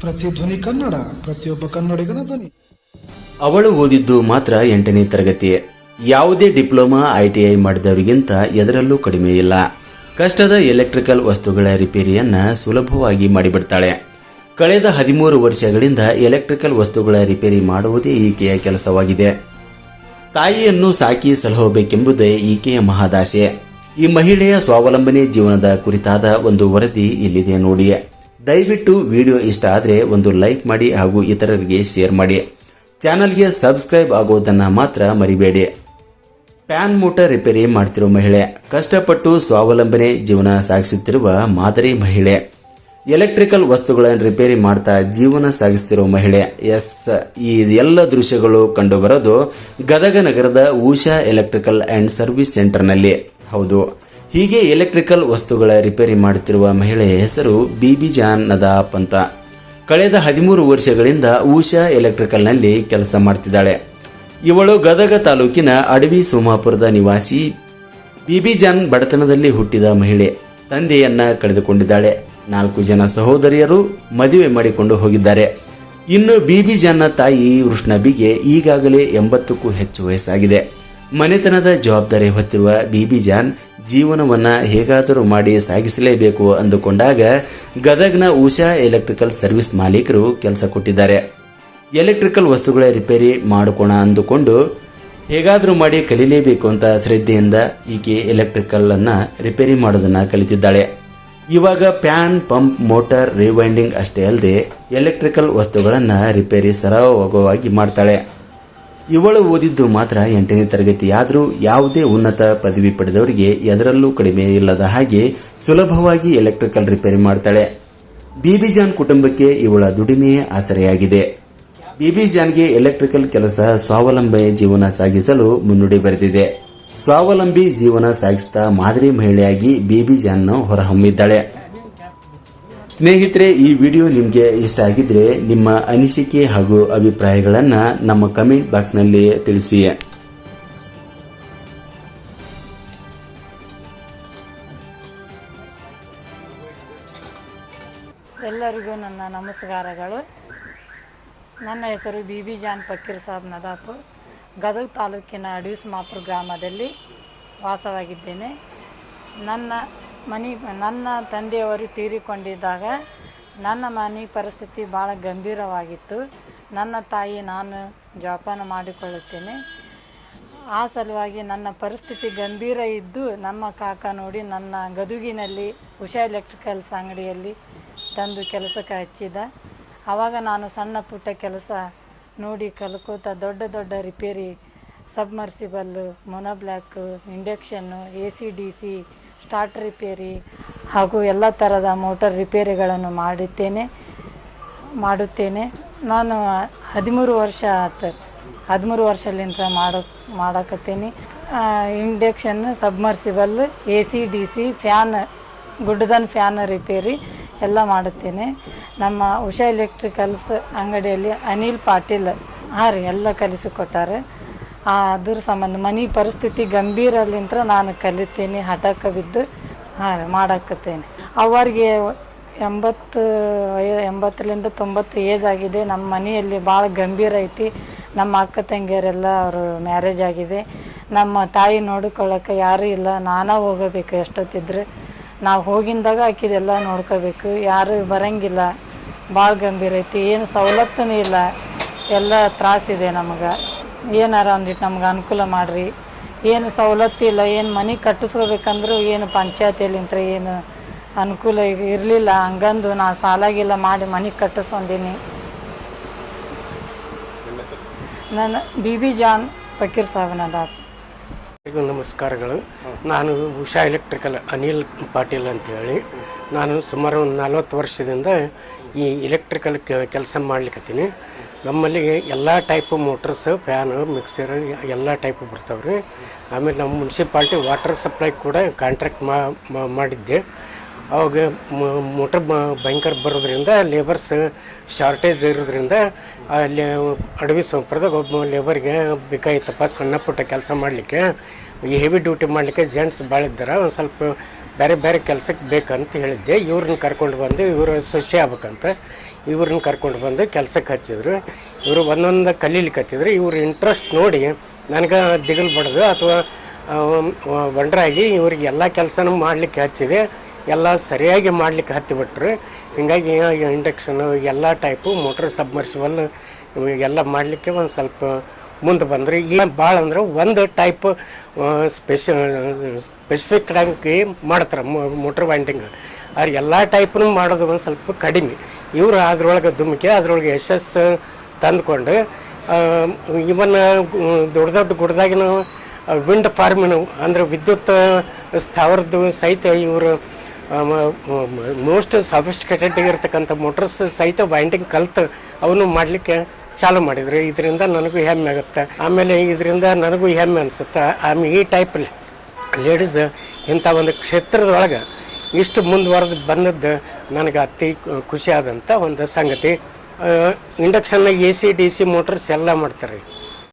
ಧ್ವನಿ ಕನ್ನಡ, ಪ್ರತಿಯೊಬ್ಬ ಕನ್ನಡಿಗನ ಧ್ವನಿ. ಅವಳು ಓದಿದ್ದು ಮಾತ್ರ ಎಂಟನೇ ತರಗತಿ. ಯಾವುದೇ ಡಿಪ್ಲೊಮಾ ಐಟಿಐ ಮಾಡಿದವರಿಗಿಂತ ಎದರಲ್ಲೂ ಕಡಿಮೆ ಇಲ್ಲ. ಕಷ್ಟದ ಎಲೆಕ್ಟ್ರಿಕಲ್ ವಸ್ತುಗಳ ರಿಪೇರಿಯನ್ನ ಸುಲಭವಾಗಿ ಮಾಡಿಬಿಡ್ತಾಳೆ. ಕಳೆದ ಹದಿಮೂರು ವರ್ಷಗಳಿಂದ ಎಲೆಕ್ಟ್ರಿಕಲ್ ವಸ್ತುಗಳ ರಿಪೇರಿ ಮಾಡುವುದೇ ಈಕೆಯ ಕೆಲಸವಾಗಿದೆ. ತಾಯಿಯನ್ನು ಸಾಕಿ ಸಲಹಬೇಕೆಂಬುದೇ ಈಕೆಯ ಮಹಾದಾಸೆ. ಈ ಮಹಿಳೆಯ ಸ್ವಾವಲಂಬನೆ ಜೀವನದ ಕುರಿತಾದ ಒಂದು ವರದಿ ಇಲ್ಲಿದೆ ನೋಡಿ. ದಯವಿಟ್ಟು ವಿಡಿಯೋ ಇಷ್ಟ ಆದರೆ ಒಂದು ಲೈಕ್ ಮಾಡಿ ಹಾಗೂ ಇತರರಿಗೆ ಶೇರ್ ಮಾಡಿ. ಚಾನಲ್ಗೆ ಸಬ್ಸ್ಕ್ರೈಬ್ ಆಗೋದನ್ನು ಮಾತ್ರ ಮರಿಬೇಡಿ. ಪ್ಯಾನ್ ಮೋಟರ್ ರಿಪೇರಿ ಮಾಡ್ತಿರೋ ಮಹಿಳೆ, ಕಷ್ಟಪಟ್ಟು ಸ್ವಾವಲಂಬನೆ ಜೀವನ ಸಾಗಿಸುತ್ತಿರುವ ಮಾದರಿ ಮಹಿಳೆ. ಎಲೆಕ್ಟ್ರಿಕಲ್ ವಸ್ತುಗಳನ್ನು ರಿಪೇರಿ ಮಾಡ್ತಾ ಜೀವನ ಸಾಗಿಸ್ತಿರೋ ಮಹಿಳೆ. ಎಸ್, ಈ ಎಲ್ಲ ದೃಶ್ಯಗಳು ಕಂಡುಬರೋದು ಗದಗ ನಗರದ ಉಷಾ ಎಲೆಕ್ಟ್ರಿಕಲ್ ಅಂಡ್ ಸರ್ವಿಸ್ ಸೆಂಟರ್ನಲ್ಲಿ. ಹೌದು ಹೀಗೆ ಎಲೆಕ್ಟ್ರಿಕಲ್ ವಸ್ತುಗಳ ರಿಪೇರಿ ಮಾಡುತ್ತಿರುವ ಮಹಿಳೆಯ ಹೆಸರು ಬಿಬಿ ಜಾನ್ ನದಾಪ್ ಅಂತ. ಕಳೆದ ಹದಿಮೂರು ವರ್ಷಗಳಿಂದ ಉಷಾ ಎಲೆಕ್ಟ್ರಿಕಲ್ನಲ್ಲಿ ಕೆಲಸ ಮಾಡ್ತಿದ್ದಾಳೆ. ಇವಳು ಗದಗ ತಾಲೂಕಿನ ಅಡವಿ ಸೋಮಾಪುರದ ನಿವಾಸಿ. ಬಿಬಿ ಜಾನ್ ಬಡತನದಲ್ಲಿ ಹುಟ್ಟಿದ ಮಹಿಳೆ. ತಂದೆಯನ್ನ ಕಳೆದುಕೊಂಡಿದ್ದಾಳೆ. ನಾಲ್ಕು ಜನ ಸಹೋದರಿಯರು ಮದುವೆ ಮಾಡಿಕೊಂಡು ಹೋಗಿದ್ದಾರೆ. ಇನ್ನು ಬಿಬಿ ಜಾನ್ನ ತಾಯಿ ವೃಷ್ಣಬಿಗೆ ಈಗಾಗಲೇ ಎಂಬತ್ತಕ್ಕೂ ಹೆಚ್ಚು ವಯಸ್ಸಾಗಿದೆ. ಮನೆತನದ ಜವಾಬ್ದಾರಿ ಹೊತ್ತಿರುವ ಬಿಬಿ ಜಾನ್ ಜೀವನವನ್ನ ಹೇಗಾದರೂ ಮಾಡಿ ಸಾಗಿಸಲೇಬೇಕು ಅಂದುಕೊಂಡಾಗ ಗದಗ್ನ ಉಷಾ ಎಲೆಕ್ಟ್ರಿಕಲ್ ಸರ್ವಿಸ್ ಮಾಲೀಕರು ಕೆಲಸ ಕೊಟ್ಟಿದ್ದಾರೆ. ಎಲೆಕ್ಟ್ರಿಕಲ್ ವಸ್ತುಗಳ ರಿಪೇರಿ ಮಾಡಿಕೊಣ ಅಂದುಕೊಂಡು ಹೇಗಾದರೂ ಮಾಡಿ ಕಲೀಲೇಬೇಕು ಅಂತ ಶ್ರದ್ಧೆಯಿಂದ ಈಕೆ ಎಲೆಕ್ಟ್ರಿಕಲ್ ಅನ್ನ ರಿಪೇರಿ ಮಾಡೋದನ್ನ ಕಲಿತಿದ್ದಾಳೆ. ಇವಾಗ ಪ್ಯಾನ್, ಪಂಪ್, ಮೋಟಾರ್, ರಿವೈಂಡಿಂಗ್ ಅಷ್ಟೇ ಅಲ್ಲದೆ ಎಲೆಕ್ಟ್ರಿಕಲ್ ವಸ್ತುಗಳನ್ನು ರಿಪೇರಿ ಸರಾಗವಾಗಿ ಮಾಡ್ತಾಳೆ. ಇವಳು ಓದಿದ್ದು ಮಾತ್ರ ಎಂಟನೇ ತರಗತಿಯಾದರೂ ಯಾವುದೇ ಉನ್ನತ ಪದವಿ ಪಡೆದವರಿಗೆ ಎದರಲ್ಲೂ ಕಡಿಮೆ ಇಲ್ಲದ ಹಾಗೆ ಸುಲಭವಾಗಿ ಎಲೆಕ್ಟ್ರಿಕಲ್ ರಿಪೇರಿ ಮಾಡ್ತಾಳೆ. ಬಿಬಿಜಾನ್ ಕುಟುಂಬಕ್ಕೆ ಇವಳ ದುಡಿಮೆಯೇ ಆಸರೆಯಾಗಿದೆ. ಬಿಬಿಜಾನ್ಗೆ ಎಲೆಕ್ಟ್ರಿಕಲ್ ಕೆಲಸ ಸ್ವಾವಲಂಬಿ ಜೀವನ ಸಾಗಿಸಲು ಮುನ್ನುಡಿ ಬರೆದಿದೆ. ಸ್ವಾವಲಂಬಿ ಜೀವನ ಸಾಗಿಸ್ತಾ ಮಾದರಿ ಮಹಿಳೆಯಾಗಿ ಬಿಬಿಜಾನ್ ಹೊರಹೊಮ್ಮಿದ್ದಾಳೆ. ಸ್ನೇಹಿತರೆ, ಈ ವಿಡಿಯೋ ನಿಮಗೆ ಇಷ್ಟ ಆಗಿದ್ರೆ ನಿಮ್ಮ ಅನಿಸಿಕೆ ಹಾಗೂ ಅಭಿಪ್ರಾಯಗಳನ್ನು ನಮ್ಮ ಕಮೆಂಟ್ ಬಾಕ್ಸ್ನಲ್ಲಿ ತಿಳಿಸಿ. ಎಲ್ಲರಿಗೂ ನನ್ನ ನಮಸ್ಕಾರಗಳು. ನನ್ನ ಹೆಸರು ಬಿ ಬಿ ಜಾನ್ ಫಕೀರ್ ಸಾಬ್ ನದಾಪು. ಗದಗ ತಾಲೂಕಿನ ಅಡವಿಸ್ಮಾಪುರ ಗ್ರಾಮದಲ್ಲಿ ವಾಸವಾಗಿದ್ದೇನೆ. ನನ್ನ ಮನೆ ನನ್ನ ತಂದೆಯವರು ತೀರಿಕೊಂಡಿದ್ದಾಗ ನನ್ನ ಮನೆ ಪರಿಸ್ಥಿತಿ ಭಾಳ ಗಂಭೀರವಾಗಿತ್ತು. ನನ್ನ ತಾಯಿ ನಾನು ಜೋಪಾನ ಮಾಡಿಕೊಳ್ಳುತ್ತೇನೆ. ಆ ಸಲುವಾಗಿ ನನ್ನ ಪರಿಸ್ಥಿತಿ ಗಂಭೀರ ಇದ್ದು ನಮ್ಮ ಕಾಕ ನೋಡಿ ನನ್ನ ಗದುಗಿನಲ್ಲಿ ಉಷಾ ಎಲೆಕ್ಟ್ರಿಕಲ್ಸ್ ಅಂಗಡಿಯಲ್ಲಿ ತಂದು ಕೆಲಸಕ್ಕೆ ಹಚ್ಚಿದ. ಆವಾಗ ನಾನು ಸಣ್ಣ ಪುಟ್ಟ ಕೆಲಸ ನೋಡಿ ಕಲ್ಕೋತ ದೊಡ್ಡ ದೊಡ್ಡ repair, submersible monoblock induction, A C, D C start repair ಹಾಗೂ ಎಲ್ಲ ಥರದ ಮೋಟರ್ ರಿಪೇರಿಗಳನ್ನು ಮಾಡುತ್ತೇನೆ ಮಾಡುತ್ತೇನೆ. ನಾನು ಹದಿಮೂರು ವರ್ಷ ಆತ, ಹದಿಮೂರು ವರ್ಷಲಿಂದ ಮಾಡೋ, ಮಾಡಕತ್ತೀನಿ. Induction submersible A C D C fan ಗುಡ್ಡದನ್ fan repair ಎಲ್ಲ ಮಾಡುತ್ತೇನೆ. ನಮ್ಮ ಉಷಾ ಎಲೆಕ್ಟ್ರಿಕಲ್ಸ್ ಅಂಗಡಿಯಲ್ಲಿ ಅನಿಲ್ ಪಾಟೀಲ್, ಹಾಂ ರೀ, ಎಲ್ಲ ಕಲಿಸಿಕೊಟ್ಟಾರೆ. ಅದ್ರ ಸಂಬಂಧ ಮನೆ ಪರಿಸ್ಥಿತಿ ಗಂಭೀರಲಿಂತ್ರ ನಾನು ಕಲಿತೀನಿ ಹಠಕ್ಕ ಬಿದ್ದು ಹಾಂ, ಮಾಡಾಕತ್ತೇನೆ. ಅವರಿಗೆ ಎಂಬತ್ತು ವಯ, ಎಂಬತ್ತರಿಂದ ತೊಂಬತ್ತು ಏಜ್ ಆಗಿದೆ. ನಮ್ಮ ಮನೆಯಲ್ಲಿ ಭಾಳ ಗಂಭೀರ ಐತಿ. ನಮ್ಮ ಅಕ್ಕ ತಂಗಿಯರೆಲ್ಲ ಅವರು ಮ್ಯಾರೇಜ್ ಆಗಿದೆ. ನಮ್ಮ ತಾಯಿ ನೋಡಿಕೊಳ್ಳೋಕೆ ಯಾರೂ ಇಲ್ಲ. ನಾನೇ ಹೋಗಬೇಕು ಎಷ್ಟೊತ್ತಿದ್ರೆ. ನಾವು ಹೋಗಿಂದಾಗ ಆಕಿದೆಲ್ಲ ನೋಡ್ಕೋಬೇಕು. ಯಾರು ಬರಂಗಿಲ್ಲ. ಭಾಳ ಗಂಭೀರ ಐತಿ. ಏನು ಸವಲತ್ತೂ ಇಲ್ಲ. ಎಲ್ಲ ತ್ರಾಸಿದೆ ನಮಗೆ. ಏನಾರ ಒಂದಿಟ್ಟು ನಮ್ಗೆ ಅನುಕೂಲ ಮಾಡಿರಿ. ಏನು ಸವಲತ್ತಿಲ್ಲ ಏನು ಮನೆ ಕಟ್ಟಿಸ್ಕೋಬೇಕಂದ್ರೂ ಏನು ಪಂಚಾಯತಿಯಲ್ಲಿಂತ ಏನು ಅನುಕೂಲ ಇರಲಿಲ್ಲ. ಹಂಗಂದು ನಾ ಸಾಲಾಗಿಲ್ಲ ಮಾಡಿ ಮನೆ ಕಟ್ಟಿಸ್ಕೊಂಡೀನಿ. ನನ್ನ ಬಿ ಬಿ ಜಾನ್ ಫಕೀರ್ ಸಾಹೇಬನ ನಮಸ್ಕಾರಗಳು. ನಾನು ಉಷಾ ಎಲೆಕ್ಟ್ರಿಕಲ್ ಅನಿಲ್ ಪಾಟೀಲ್ ಅಂತೇಳಿ. ನಾನು ಸುಮಾರು ಒಂದು ನಲ್ವತ್ತು ವರ್ಷದಿಂದ ಈ ಎಲೆಕ್ಟ್ರಿಕಲ್ ಕೆಲಸ ಮಾಡ್ಲಿಕ್ಕತ್ತೀನಿ ನಮ್ಮಲ್ಲಿ ಎಲ್ಲ ಟೈಪ್ ಮೋಟರ್ಸ್ ಫ್ಯಾನು ಮಿಕ್ಸರ್ ಎಲ್ಲ ಟೈಪ್ ಬರ್ತಾವೆ ಆಮೇಲೆ ನಮ್ಮ ಮುನ್ಸಿಪಾಲ್ಟಿ ವಾಟರ್ ಸಪ್ಲೈ ಕೂಡ ಕಾಂಟ್ರಾಕ್ಟ್ ಮಾಡಿದ್ದೆ. ಅವಾಗ ಮೋಟರ್ ಭಯಂಕರ ಬರೋದ್ರಿಂದ ಲೇಬರ್ಸ್ ಶಾರ್ಟೇಜ್ ಇರೋದ್ರಿಂದ ಅಲ್ಲಿ ಅಡವಿ ಸಂಪ್ರದಾಗ ಒಬ್ಬ ಲೇಬರ್ಗೆ ಬೇಕಾಗಿತ್ತಪ್ಪ ಸಣ್ಣ ಪುಟ್ಟ ಕೆಲಸ ಮಾಡಲಿಕ್ಕೆ. ಹೆವಿ ಡ್ಯೂಟಿ ಮಾಡಲಿಕ್ಕೆ ಜೆಂಟ್ಸ್ ಭಾಳ ಇದ್ದಾರೆ. ಒಂದು ಸ್ವಲ್ಪ ಬೇರೆ ಬೇರೆ ಕೆಲಸಕ್ಕೆ ಬೇಕಂತ ಹೇಳಿದ್ದೆ. ಇವ್ರನ್ನ ಕರ್ಕೊಂಡು ಬಂದು ಇವರು ಸೊಸೆ ಆಗ್ಬೇಕಂತ ಇವ್ರನ್ನ ಕರ್ಕೊಂಡು ಬಂದು ಕೆಲಸಕ್ಕೆ ಹಚ್ಚಿದ್ರು. ಇವರು ಒಂದೊಂದು ಕಲೀಲಿಕ್ಕೆ ಇವ್ರ ಇಂಟ್ರೆಸ್ಟ್ ನೋಡಿ ನನಗೆ ದಿಗಲ್ ಬಡ್ದು ಅಥವಾ ವಂಡ್ರಾಗಿ ಇವ್ರಿಗೆ ಎಲ್ಲ ಕೆಲಸನೂ ಮಾಡಲಿಕ್ಕೆ ಹಚ್ಚಿದೆ. ಎಲ್ಲ ಸರಿಯಾಗಿ ಮಾಡಲಿಕ್ಕೆ ಹತ್ತಿಬಿಟ್ರು ಹಿಂಗಾಗಿ ಇಂಡಕ್ಷನ್ ಎಲ್ಲ ಟೈಪು ಮೋಟ್ರ್ ಸಬ್ಮರ್ಸಿಬಲ್ ಎಲ್ಲ ಮಾಡಲಿಕ್ಕೆ ಒಂದು ಸ್ವಲ್ಪ ಮುಂದೆ ಬಂದರು. ಈಗ ಭಾಳ ಅಂದ್ರೆ ಒಂದು ಟೈಪ್ ಸ್ಪೆಷ ಸ್ಪೆಸಿಫಿಕ್ ಆಗಿ ಮಾಡ್ತಾರೆ ಮೋಟ್ರ್ ವೈಂಡಿಂಗ್ ಅವ್ರು ಎಲ್ಲ ಟೈಪ್ನು ಮಾಡೋದು ಒಂದು ಸ್ವಲ್ಪ ಕಡಿಮೆ. ಇವರು ಅದ್ರೊಳಗೆ ದುಮ್ಕೆ ಅದ್ರೊಳಗೆ ಯಶಸ್ಸು ತಂದುಕೊಂಡು ಇವನ್ನ ದೊಡ್ಡ ದೊಡ್ಡ ಗುಡ್ದಾಗಿನ ವಿಂಡ್ ಫಾರ್ಮಿನ ಅಂದ್ರೆ ವಿದ್ಯುತ್ ಸ್ಥಾವರದ್ದು ಸಹಿತ ಇವರು ಮೋಸ್ಟ್ ಸಫಿಸ್ಟಿಕೇಟೆಡ್ ಮೋಟರ್ಸ್ ಸಹಿತ ಬೈಂಡಿಂಗ್ ಕಲ್ತು ಅವನು ಮಾಡಲಿಕ್ಕೆ ಚಾಲು ಮಾಡಿದ್ರು. ಇದರಿಂದ ನನಗೂ ಹೆಮ್ಮೆ ಆಗುತ್ತೆ. ಆಮೇಲೆ ಇದರಿಂದ ನನಗೂ ಹೆಮ್ಮೆ ಅನಿಸುತ್ತೆ. ಆಮೇಲೆ ಈ ಟೈಪಲ್ಲಿ ಲೇಡೀಸ್ ಇಂಥ ಒಂದು ಕ್ಷೇತ್ರದೊಳಗೆ ಇಷ್ಟು ಮುಂದುವರೆದು ಬಂದದ್ದು ನನಗೆ ಅತಿ ಖುಷಿ ಆದಂಥ ಒಂದು ಸಂಗತಿ. ಇಂಡಕ್ಷನ್ನ A C D C motors ಎಲ್ಲ ಮಾಡ್ತಾರೆ.